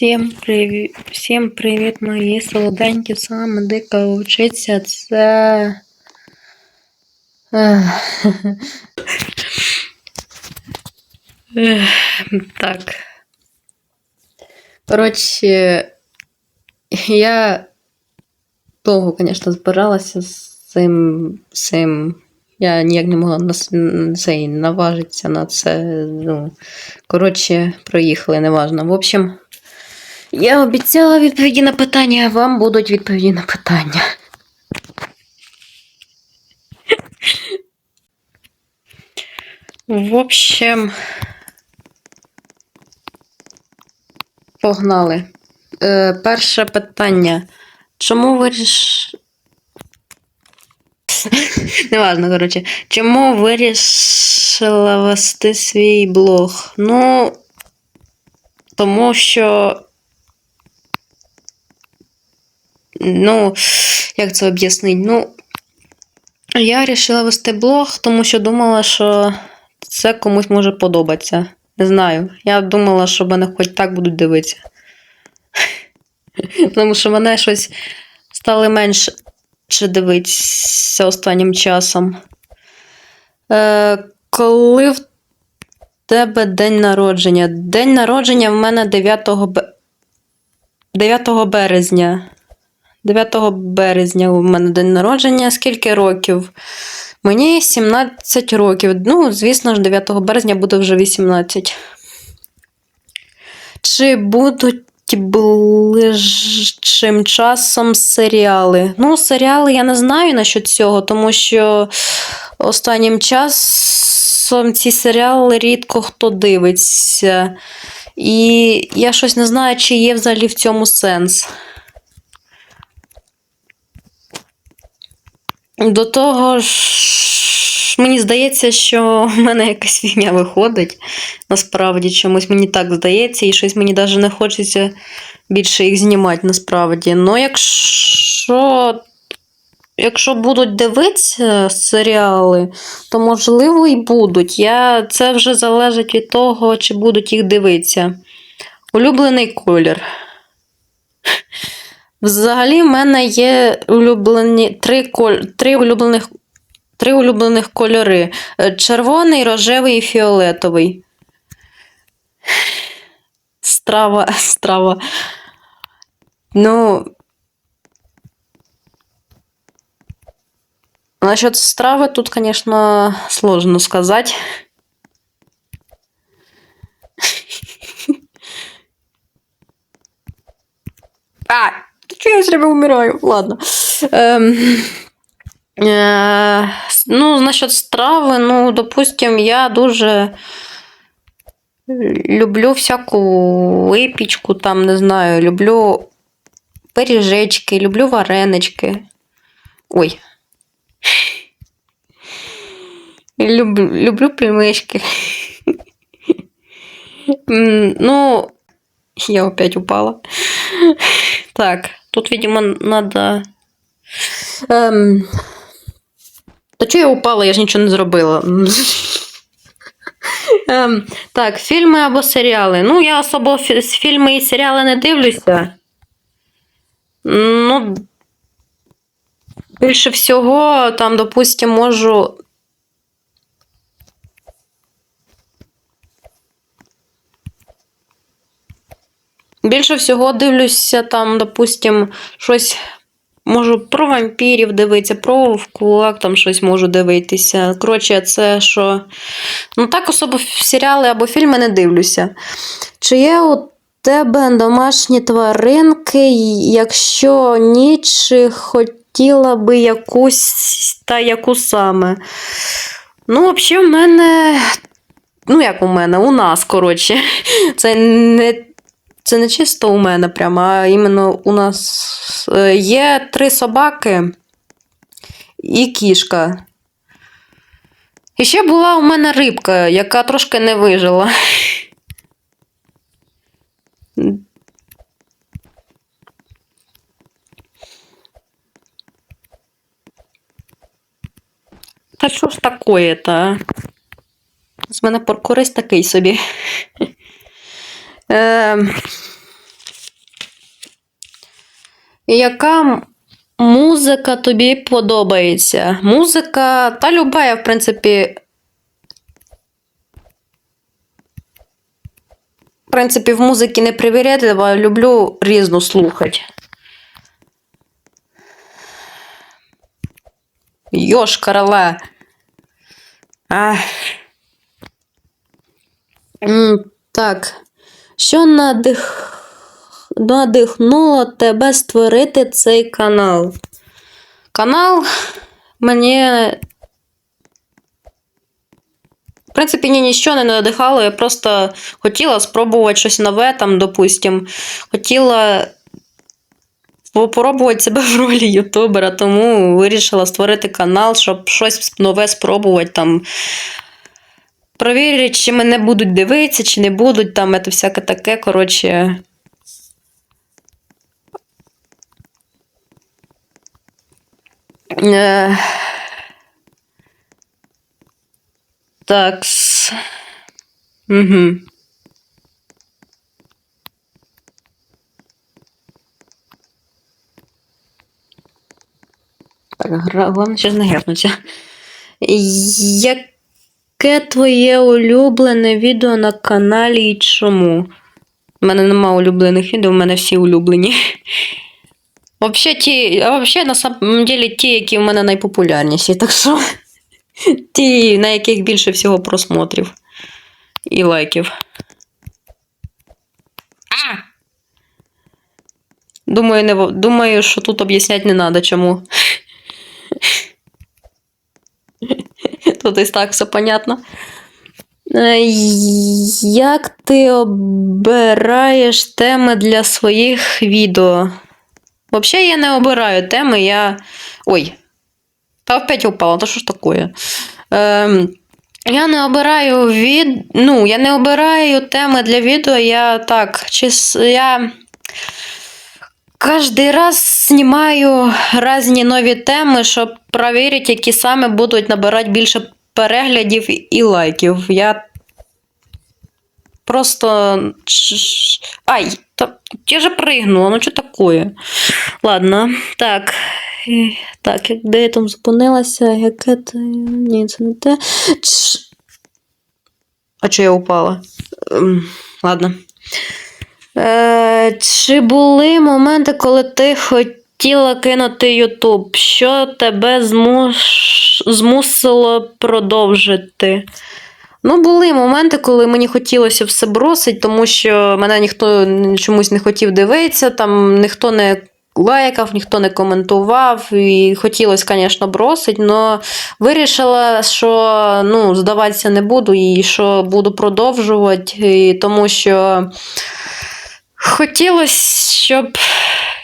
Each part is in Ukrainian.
Всім привіт, всім привіт, мої солоденькі, саме дика вчиться. Це. Так. Коротше, я довго, звісно, збиралася з цим, цим. Я ніяк не могла на цей, наважитися на це. Ну, коротше, проїхали, неважно. В общем, я обіцяла відповіді на питання, а вам будуть відповіді на питання. В общем, погнали. Е, перше питання. Чому виріш... Неважно, коротше. Чому вирішила вести свій блог? Ну, тому що. Ну, як це об'яснити? Ну, я вирішила вести блог, тому що думала, що це комусь може подобатися. Не знаю. Я думала, що мене хоч так будуть дивитися. Тому що мене щось стали менше дивитися останнім часом. Е, коли в тебе день народження? День народження в мене 9, 9 березня. 9 березня у мене день народження. Скільки років? Мені 17 років. Ну, звісно ж, 9 березня буде вже 18. Чи будуть ближчим часом серіали? Ну, серіали я не знаю насчет цього, тому що останнім часом ці серіали рідко хто дивиться. І я щось не знаю, чи є взагалі в цьому сенс. До того ж, мені здається, що в мене якась фігня виходить. Насправді, чомусь мені так здається, і щось мені навіть не хочеться більше їх знімати насправді. Ну, якщо, якщо будуть дивитися серіали, то можливо і будуть. Я, це вже залежить від того, чи будуть їх дивитися. Улюблений колір. Взагалі, в мене є улюблені три, коль... три, улюблених... три улюблених кольори: Е, червоний, рожевий і фіолетовий. Страва, страва. Ну. Насчет страви тут, конечно, сложно сказать. А, чого я все время умираю? Ладно. Ем, е, ну, насчет страви, ну, допустим, я дуже люблю всяку випічку, там, не знаю, люблю пиріжечки, люблю варенички. Ой. Люблю, люблю пельмешки. Ну, я опять упала. Так, тут, видимо, надо. Ем... Та чого я упала? Я ж нічого не зробила. Ем, так, фільми або серіали. Ну, я особо фільми і серіали не дивлюся. Ну, більше всього, там, допустим, можу. Більше всього дивлюся там, допустим, щось можу про вампірів дивитися, про вкулак там щось можу дивитися. Коротше, це що. Ну так особо серіали або фільми не дивлюся. Чи є у тебе домашні тваринки? Якщо ні, чи хотіла би якусь та яку саме? Ну, взагалі, в мене. Ну, як у мене, у нас, коротше. Це не це не чисто у мене прямо, а іменно у нас е, є три собаки і кішка. І ще була у мене рибка, яка трошки не вижила. Та що ж такое то а? З мене поркурист такий собі. Ем, Яка музика тобі подобається? Музика, та люба, я, в принципі. В принципі, в музиці не привірятлива, люблю різну слухати. Йош, карале. Ах. Так. Що надих... надихнуло тебе створити цей канал? Канал мені. В принципі, ні, нічого не надихало. Я просто хотіла спробувати щось нове, там, допустим. Хотіла попробувати себе в ролі ютубера, тому вирішила створити канал, щоб щось нове спробувати там. Провірити, чи мене будуть дивитися, чи не будуть, там це всяке таке, коротше. Е... Так. Угу. Так, головне ж не гепнуться. Яке твоє улюблене відео на каналі і чому? У мене нема улюблених відео, у мене всі улюблені. Вообще, ті, вообще, на самом деле, ті, які в мене найпопулярніші, так що ті, на яких більше всього просмотрів і лайків. А! Думаю, не, думаю, що тут об'ясняти не треба, чому. Тут і так все понятно. Е, Як ти обираєш теми для своїх відео? Взагалі, я не обираю теми, я. Ой. Та опять упала, то що ж таке? Ем, я не обираю від... Ну, я не обираю теми для відео, я так, чис... я кожен раз знімаю різні нові теми, щоб перевірити, які саме будуть набирати більше переглядів і лайків. Я просто. Ай, та я же пригнула, ну що таке? Ладно, так. Е, Так, де я там зупинилася? Яке ти. Ні, це не те. Ч... А чого я упала? Ладно. Е, чи були моменти, коли ти хотіла кинути Ютуб? Що тебе змуш... змусило продовжити? Ну, були моменти, коли мені хотілося все бросити, тому що мене ніхто чомусь не хотів дивитися, там ніхто не лайкав, ніхто не коментував. І хотілося, звісно, бросити, але вирішила, що ну, здаватися не буду і що буду продовжувати, і тому що хотілося, щоб.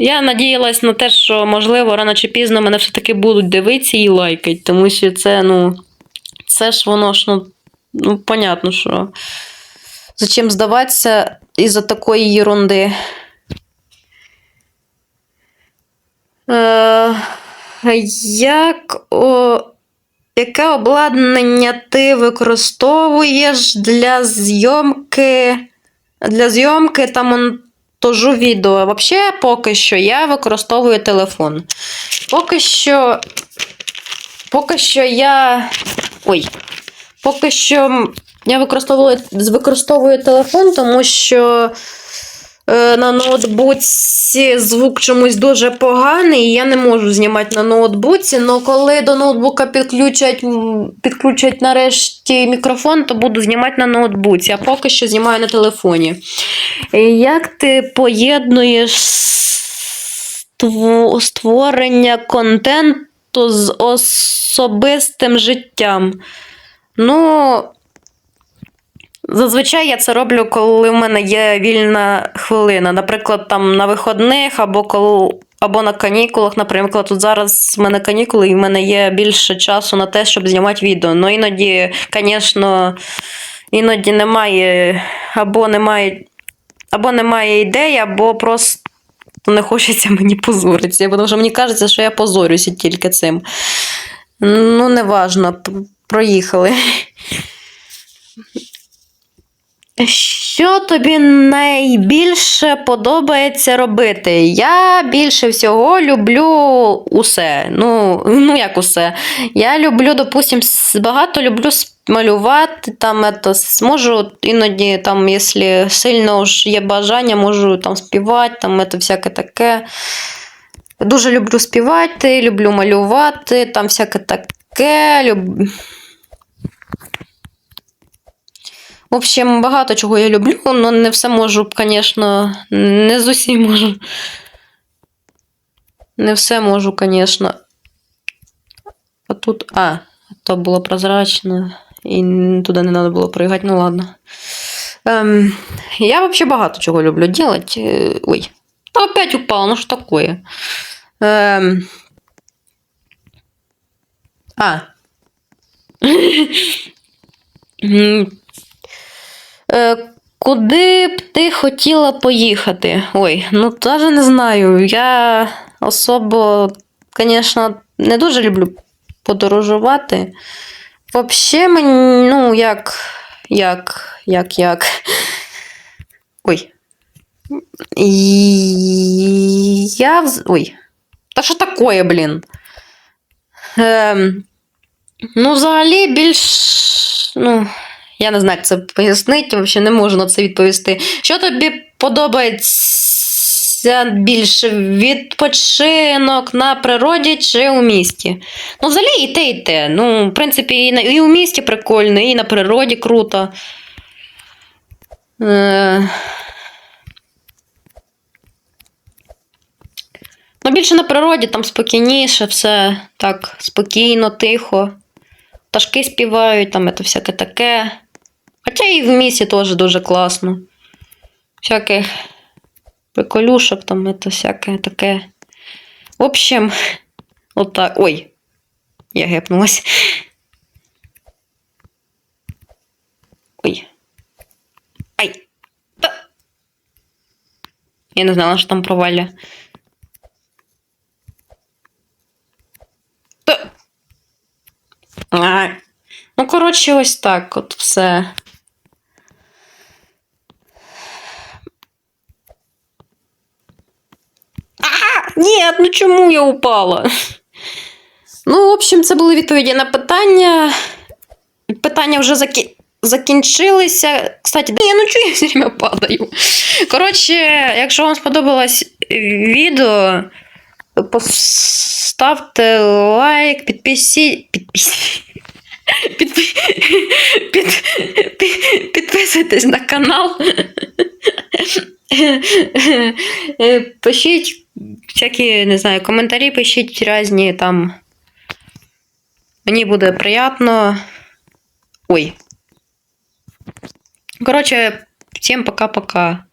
Я надіялась на те, що, можливо, рано чи пізно мене все-таки будуть дивитися і лайкати, тому що це, ну, це ж воно ж, ну, ну понятно, що. Зачем здаватися із-за такої ерунди? Е, як, о, яке обладнання ти використовуєш для зйомки, для зйомки та монтажу відео? Взагалі, поки що я використовую телефон. Поки що. Поки що я. Ой. Поки що я використовую, використовую телефон, тому що на ноутбуці звук чомусь дуже поганий, я не можу знімати на ноутбуці. але коли до ноутбука підключать, підключать нарешті мікрофон, то буду знімати на ноутбуці, а поки що знімаю на телефоні. Е, Як ти поєднуєш створення контенту з особистим життям? Ну, зазвичай я це роблю, коли в мене є вільна хвилина. Наприклад, там на виходних або коли. Або на канікулах, наприклад, тут зараз в мене канікули, і в мене є більше часу на те, щоб знімати відео. Ну іноді, звісно, іноді немає, або немає, або немає ідей, або просто не хочеться мені позоритися. Тому що мені кажеться, що я позорюся тільки цим. Ну, неважно, проїхали. Що тобі найбільше подобається робити? Я більше всього люблю усе. Ну, ну як усе. Я люблю, допустим, багато люблю малювати. Там, ето, с- можу іноді, там, якщо сильно є бажання, можу там співати, там ето, всяке таке. Дуже люблю співати, люблю малювати, там всяке таке. Люб... В общем, багато чого я люблю, але не все можу, звісно, не з усім можу. Не все можу, звісно. А тут. А, то було прозрачно, і туди не треба було пригати, ну ладно. Ем, я взагалі багато чого люблю делать. Е, Ой. Та опять упала, ну що такое? Ем... А. Е, Куди б ти хотіла поїхати? Ой, ну теж не знаю. Я особо, звісно, не дуже люблю подорожувати. Взагалі, мені, ну, як, як, як, як. Ой. Я. Ой. Та що таке, блін? Ем... Ну, взагалі, більш. Ну, я не знаю, як це пояснити, взагалі не можу на це відповісти. Що тобі подобається більше відпочинок на природі чи у місті? Ну, взагалі і те, і те. Ну, в принципі, і, на, і у місті прикольно, і на природі круто. Е... Ну, більше на природі, там спокійніше, все так спокійно, тихо. Пташки співають, там це всяке таке. Хоча і в місті теж дуже класно. Всяких приколюшок, там це всяке таке. В общем, отак. Ой, я гепнулась. Ой. Ай. Та. Я не знала, що там провалля. Та. А. Ну, коротше, ось так от все. А, ні, ну чому я упала? Ну, в общем, це були відповіді на питання. Питання вже закі... закінчилися. Кстати, ні, ну чого я все время падаю? Коротше, якщо вам сподобалось відео, поставте лайк, підписіть. Підписіть. Підпи... Під... Під... Підписуйтесь на канал. Е, Пишіть всякі, не знаю, коментарі пишіть різні там. Мені буде приємно. Ой. Коротше, всім пока-пока.